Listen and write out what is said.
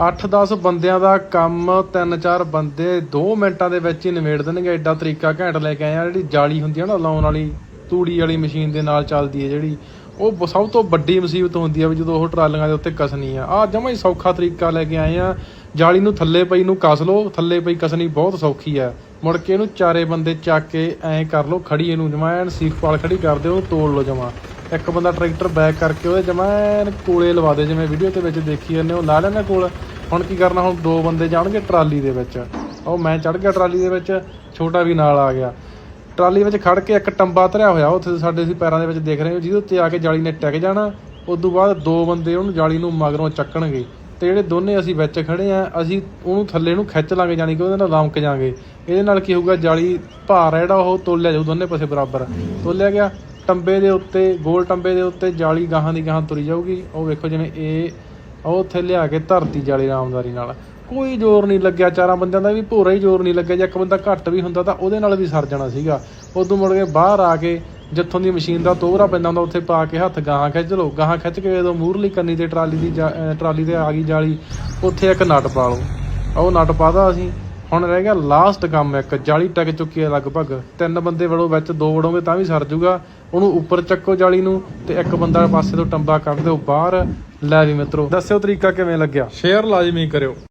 8-10 ਬੰਦਿਆਂ ਦਾ ਕੰਮ 3-4 ਬੰਦੇ 2 ਮਿੰਟਾਂ ਦੇ ਵਿੱਚ ਹੀ ਨਿਬੇੜ ਦੇਣਗੇ। ਐਡਾ ਤਰੀਕਾ ਘੈਂਟ ਲੈ ਕੇ ਆਏ ਆ। ਜਿਹੜੀ ਜਾਲੀ ਹੁੰਦੀ ਆ ਨਾ, ਲਾਉਣ ਵਾਲੀ, ਤੂੜੀ ਵਾਲੀ ਮਸ਼ੀਨ ਦੇ ਨਾਲ ਚੱਲਦੀ ਹੈ ਜਿਹੜੀ, ਉਹ ਬ- ਸਭ ਤੋਂ ਵੱਡੀ ਮੁਸੀਬਤ ਹੁੰਦੀ ਆ ਵੀ ਜਦੋਂ ਉਹ ਟਰਾਲੀਆਂ ਦੇ ਉੱਤੇ ਕਸਣੀ ਆ। ਆ ਜਮਾ ਹੀ ਸੌਖਾ ਤਰੀਕਾ ਲੈ ਕੇ ਆਏ ਆ। ਜਾਲੀ ਨੂੰ ਥੱਲੇ ਪਈ ਨੂੰ ਕਸ ਲਓ, ਥੱਲੇ ਪਈ ਕਸਣੀ ਬਹੁਤ ਸੌਖੀ ਆ। ਮੁੜ ਕੇ ਇਹਨੂੰ ਚਾਰੇ ਬੰਦੇ ਚੱਕ ਕੇ ਐਂ ਕਰ ਲਓ, ਖੜੀ ਇਹਨੂੰ ਜਮਾ ਐਨ ਸੀਖਪਾਲ ਖੜੀ ਕਰ ਦਿਓ ਉਹਨੂੰ ਤੋੜ ਲਓ ਜਮਾ। ਇੱਕ ਬੰਦਾ ਟਰੈਕਟਰ ਬੈਕ ਕਰਕੇ ਉਹਦੇ ਜਮਾ ਕੋਲੇ ਲਵਾ ਦੇ, ਜਿਵੇਂ ਵੀਡੀਓ ਦੇ ਵਿੱਚ ਦੇਖੀ ਜਾਂਦੇ ਉਹ ਲਾ ਲੈਣਾ ਕੋਲ। ਹੁਣ ਕੀ ਕਰਨਾ, ਹੁਣ ਦੋ ਬੰਦੇ ਜਾਣਗੇ ਟਰਾਲੀ ਦੇ ਵਿੱਚ। ਉਹ ਮੈਂ ਚੜ ਗਿਆ ਟਰਾਲੀ ਦੇ ਵਿੱਚ, ਛੋਟਾ ਵੀ ਨਾਲ ਆ ਗਿਆ। ਟਰਾਲੀ ਵਿੱਚ ਖੜ ਕੇ ਇੱਕ ਟੰਬਾ ਧਰਿਆ ਹੋਇਆ, ਉੱਥੇ ਸਾਡੇ ਅਸੀਂ ਪੈਰਾਂ ਦੇ ਵਿੱਚ ਦੇਖ ਰਹੇ ਹਾਂ, ਜਿਹਦੇ ਉੱਤੇ ਆ ਕੇ ਜਾਲੀ ਨੇ ਟਿਕ ਜਾਣਾ। ਉਸ ਤੋਂ ਬਾਅਦ ਦੋ ਬੰਦੇ ਉਹਨੂੰ ਜਾਲੀ ਨੂੰ ਮਗਰੋਂ ਚੱਕਣਗੇ। ਤੇ ਜਿਹੜੇ ਦੋਨੇ ਅਸੀਂ ਵਿੱਚ ਖੜੇ ਆ ਅਸੀਂ ਉਹਨੂੰ ਥੱਲੇ ਨੂੰ ਖਿੱਚ ਲਾਂਗੇ ਜਾਨੀ ਕਿ ਉਹਦੇ ਨਾਲ ਲਮਕ ਜਾਾਂਗੇ ਇਹਦੇ ਨਾਲ ਕੀ ਹੋਊਗਾ, ਜਾਲੀ ਭਾਰ ਹੈ ਜਿਹੜਾ, ਉਹ ਤੋਲਿਆ ਜਾਊ ਦੋਨੇ ਪਾਸੇ ਬਰਾਬਰ। ਤੋਲਿਆ ਗਿਆ, ਟੰਬੇ ਦੇ ਉੱਤੇ, ਗੋਲ ਟੰਬੇ ਦੇ ਉੱਤੇ ਜਾਲੀ ਗਾਹਾਂ ਦੀ ਗਾਹਾਂ ਤੁਰੀ ਜਾਊਗੀ। ਉਹ ਵੇਖੋ ਜਿਵੇਂ ਇਹ ਉਹ ਉੱਥੇ ਲਿਆ ਕੇ ਧਰਤੀ ਜਾਲੀ ਆਰਾਮਦਾਰੀ ਨਾਲ। ਕੋਈ ਜ਼ੋਰ ਨਹੀਂ ਲੱਗਿਆ ਚਾਰਾਂ ਬੰਦਿਆਂ ਦਾ ਵੀ, ਭੋਰਾ ਹੀ ਜ਼ੋਰ ਨਹੀਂ ਲੱਗਿਆ। ਜੇ ਇੱਕ ਬੰਦਾ ਘੱਟ ਵੀ ਹੁੰਦਾ ਤਾਂ ਉਹਦੇ ਨਾਲ ਵੀ ਸਰ ਜਾਣਾ ਸੀਗਾ। ਉਦੋਂ ਮੁੜ ਕੇ ਬਾਹਰ ਆ ਕੇ ਜਿੱਥੋਂ ਦੀ ਮਸ਼ੀਨ ਦਾ ਤੋਹਰਾ ਪੈਂਦਾ ਹੁੰਦਾ, ਉੱਥੇ ਪਾ ਕੇ ਹੱਥ ਗਾਹਾਂ ਖਿੱਚ ਲਓ। ਗਾਹਾਂ ਖਿੱਚ ਕੇ ਜਦੋਂ ਮੂਰਲੀ ਕੰਨੀ ਤੇ ਟਰਾਲੀ ਦੀ ਜਾ- ਟਰਾਲੀ ਤੇ ਆ ਗਈ ਜਾਲੀ, ਉੱਥੇ ਇੱਕ ਨਟ ਪਾ ਲਓ ਉਹ ਨਟ ਪਾਦਾ ਅਸੀਂ ਹੁਣ ਰਹਿ ਗਿਆ ਲਾਸਟ ਕੰਮ ਇੱਕ, ਜਾਲੀ ਟਿਕ ਚੁੱਕੀ ਹੈ ਲਗਭਗ। ਤਿੰਨ ਬੰਦੇ ਵੜੋ ਵਿੱਚ, ਦੋ ਵੜੋਗੇ ਤਾਂ ਵੀ ਸਰ ਜੂਗਾ। ਉਹਨੂੰ ਉੱਪਰ ਚੱਕੋ ਜਾਲੀ ਨੂੰ ਤੇ ਇੱਕ ਬੰਦਾ ਪਾਸੇ ਤੋਂ ਟੰਬਾ ਕੱਢ ਦਿਓ ਬਾਹਰ। ਲੈ ਵੀ ਮਿੱਤਰੋ, ਦੱਸਿਓ ਤਰੀਕਾ ਕਿਵੇਂ ਲੱਗਿਆ? ਸ਼ੇਅਰ ਲਾਜ਼ਮੀ ਕਰਿਓ।